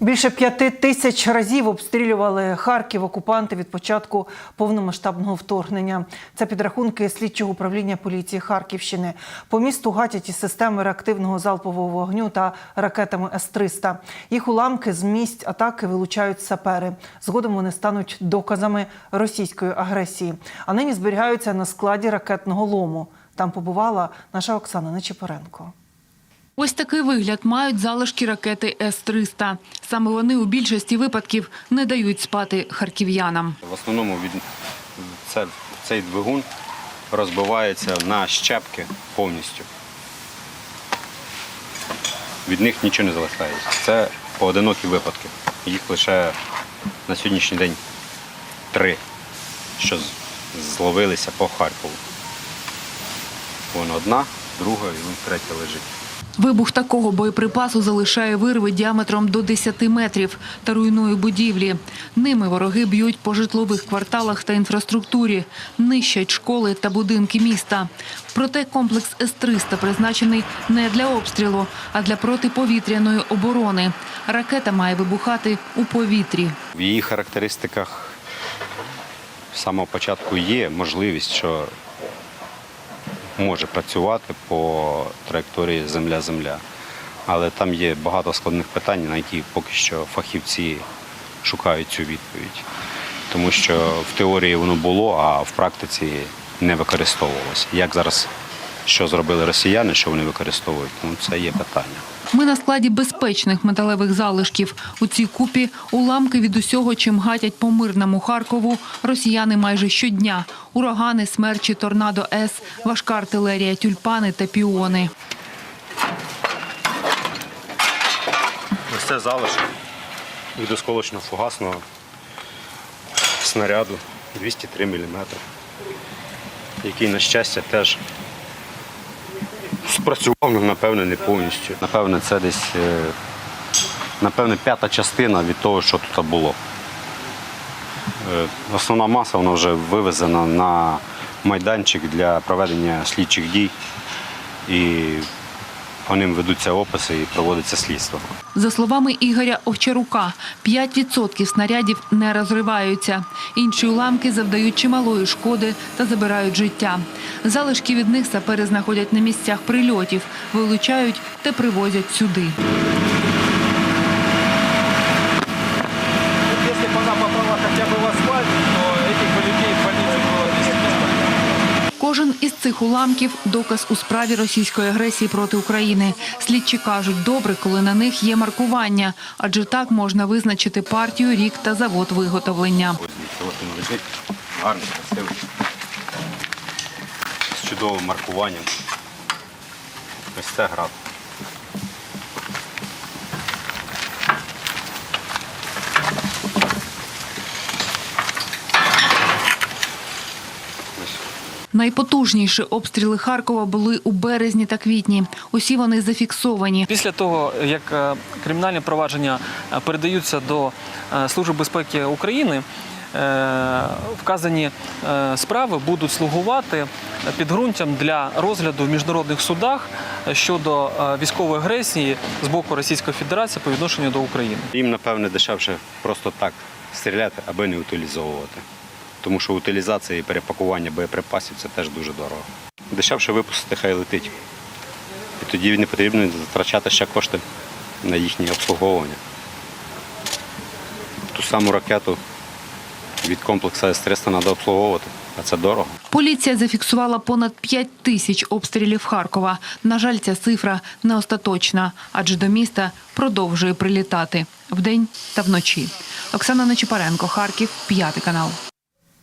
Більше п'яти тисяч разів обстрілювали Харків окупанти від початку повномасштабного вторгнення. Це підрахунки слідчого управління поліції Харківщини. По місту гатять із системи реактивного залпового вогню та ракетами С-300. Їх уламки з місць атаки вилучають сапери. Згодом вони стануть доказами російської агресії. А нині зберігаються на складі ракетного лому. Там побувала наша Оксана Нечипоренко. Ось такий вигляд мають залишки ракети С-300. Саме вони у більшості випадків не дають спати харків'янам. В основному цей двигун розбивається на щепки повністю. Від них нічого не залишається. Це поодинокі випадки. Їх лише на сьогоднішній день три, що зловилися по Харкову. Вон одна, друга і третя лежить. Вибух такого боєприпасу залишає вирви діаметром до 10 метрів та руйнує будівлі. Ними вороги б'ють по житлових кварталах та інфраструктурі, нищать школи та будинки міста. Проте комплекс С-300 призначений не для обстрілу, а для протиповітряної оборони. Ракета має вибухати у повітрі. В її характеристиках з самого початку є можливість, що може працювати по траєкторії Земля-Земля. Але там є багато складних питань, на які поки що фахівці шукають цю відповідь. Тому що в теорії воно було, а в практиці не використовувалося. Як зараз що зробили росіяни, що вони використовують, ну це є питання. Ми на складі безпечних металевих залишків. У цій купі уламки від усього, чим гатять по мирному Харкову, росіяни майже щодня. Урагани, смерчі, торнадо С, важка артилерія, тюльпани та піони. Ось це залишок від осколочно фугасного снаряду 203 мм, який, на щастя, теж спрацював, ну, напевне, не повністю. Напевне, це десь е, напевне, п'ята частина від того, що тут було. Е, Основна маса вона вже вивезена на майданчик для проведення слідчих дій. І по ним ведуться описи і проводиться слідство. За словами Ігоря Овчарука, 5% снарядів не розриваються. Інші уламки завдають чималої шкоди та забирають життя. Залишки від них сапери знаходять на місцях прильотів, вилучають та привозять сюди. Кожен із цих уламків – доказ у справі російської агресії проти України. Слідчі кажуть, добре, коли на них є маркування, адже так можна визначити партію, рік та завод виготовлення. Гарний, красивий. З чудовим маркуванням. Ось це град. Найпотужніші обстріли Харкова були у березні та квітні. Усі вони зафіксовані. Після того, як е, кримінальні провадження е, передаються до е, Служби безпеки України, вказані справи будуть слугувати підґрунтям для розгляду в міжнародних судах щодо військової агресії з боку Російської Федерації по відношенню до України. Їм, напевне, дешевше просто так стріляти, аби не утилізовувати. Тому що утилізація і перепакування боєприпасів це теж дуже дорого. Дешевше випустити, хай летить. І тоді не потрібно затрачати ще кошти на їхнє обслуговування. Ту саму ракету від комплексу С-300 треба обслуговувати, а це дорого. Поліція зафіксувала понад 5 тисяч обстрілів Харкова. На жаль, ця цифра не остаточна, адже до міста продовжує прилітати вдень та вночі. Оксана Нечипаренко, Харків, п'ятий канал.